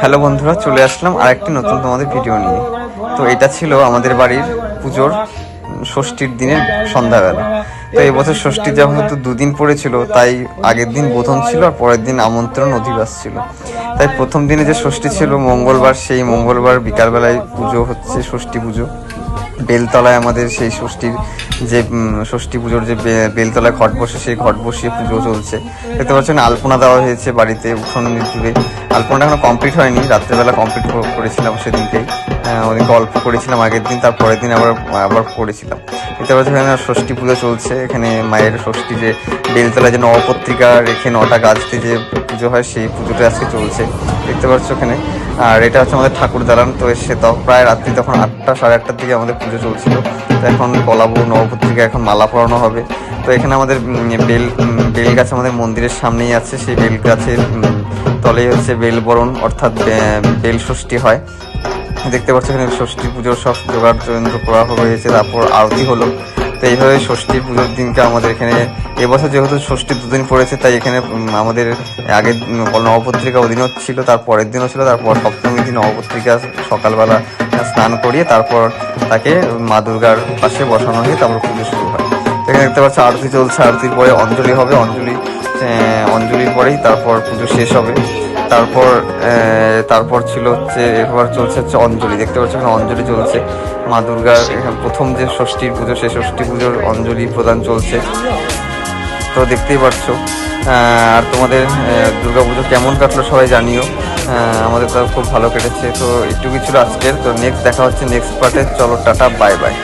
Hello বন্ধুরা, চলে আসলাম আর একটি নতুন তোমাদের ভিডিও নিয়ে। তো এটা ছিল আমাদের বাড়ির পুজোর ষষ্ঠীর দিনের সন্ধ্যাবেলা। তো এবছর ষষ্ঠী যেহেতু দুদিন পড়েছিল, তাই আগের দিন বোধন ছিল আর পরের দিন আমন্ত্রণ অধিবাস ছিল। তাই প্রথম দিনে যে ষষ্ঠী ছিল, মঙ্গলবার, সেই মঙ্গলবার বিকালবেলায় পুজো হচ্ছে, ষষ্ঠী পুজো। বেলতলায় আমাদের সেই ষষ্ঠীর যে ষষ্ঠী পুজোর যে বেলতলায় ঘট বসে, সেই ঘট বসিয়ে পুজো চলছে। দেখতে পাচ্ছেন আলপনা দেওয়া হয়েছে বাড়িতে, উঠোন জুড়ে আলপনাটা এখনও কমপ্লিট হয়নি, রাত্রেবেলা কমপ্লিট করেছিলাম সেদিনকেই। আহ, ওদিনকে অল্প করেছিলাম আগের দিন তার পরের দিন আবার আবার করেছিলাম। পাচ্ছেন এখানে ষষ্ঠী পুজো চলছে এখানে মায়ের ষষ্ঠী যে বেলতলায় যে নবপত্রিকা রেখে নটা গাছতে যে পুজো হয় সেই পুজোটা আজকে চলছে। দেখতে পাচ্ছ ওখানে আর এটা হচ্ছে আমাদের ঠাকুর দালান তো সে তো প্রায় রাত্রি তখন আটটা সাড়ে আটটার দিকে আমাদের পুজো চলছিল। তো এখন কলাবু নবপত্রিকা এখন মালা পরানো হবে। তো এখানে আমাদের বেল বেল গাছ আমাদের মন্দিরের সামনেই আছে সেই বেল গাছের তলেই হচ্ছে বেলবরণ অর্থাৎ বেল ষষ্ঠী হয়। দেখতে পাচ্ছ এখানে ষষ্ঠী পুজোর সব জোগাড় করা হয়েছে, তারপর আরতি হলো। তো এইভাবে ষষ্ঠী পুজোর দিনকে আমাদের এখানে, এবছর যেহেতু ষষ্ঠী দুদিন পড়েছে, তাই এখানে আমাদের আগের নবপত্রিকা ওদিনও ছিল তার পরের দিনও ছিল, তারপর সপ্তমী দিন নবপত্রিকা সকালবেলা স্নান করিয়ে তারপর তাকে মা দুর্গার পাশে বসানো হয়ে তারপর পুজো শুরু হয়। এখানে দেখতে পাচ্ছ আরতি চলছে, আরতির পরে অঞ্জলি হবে, অঞ্জলি অঞ্জলির পরেই তারপর পুজো শেষ হবে। তারপর তারপর ছিল হচ্ছে এবার চলছে হচ্ছে অঞ্জলি। দেখতে পাচ্ছ এখানে অঞ্জলি চলছে। মা দুর্গার এখানে প্রথম যে ষষ্ঠীর পুজো সেই ষষ্ঠী পুজোর অঞ্জলি প্রদান চলছে। তো দেখতেই পাচ্ছ। আর তোমাদের দুর্গা পুজো কেমন কাটলো সবাই জানিও। আমাদের তো খুব ভালো কেটেছে। তো এটুকুই ছিল আজকের। তো নেক্সট দেখা হচ্ছে নেক্সট পার্টে চলো টাটা বাই বাই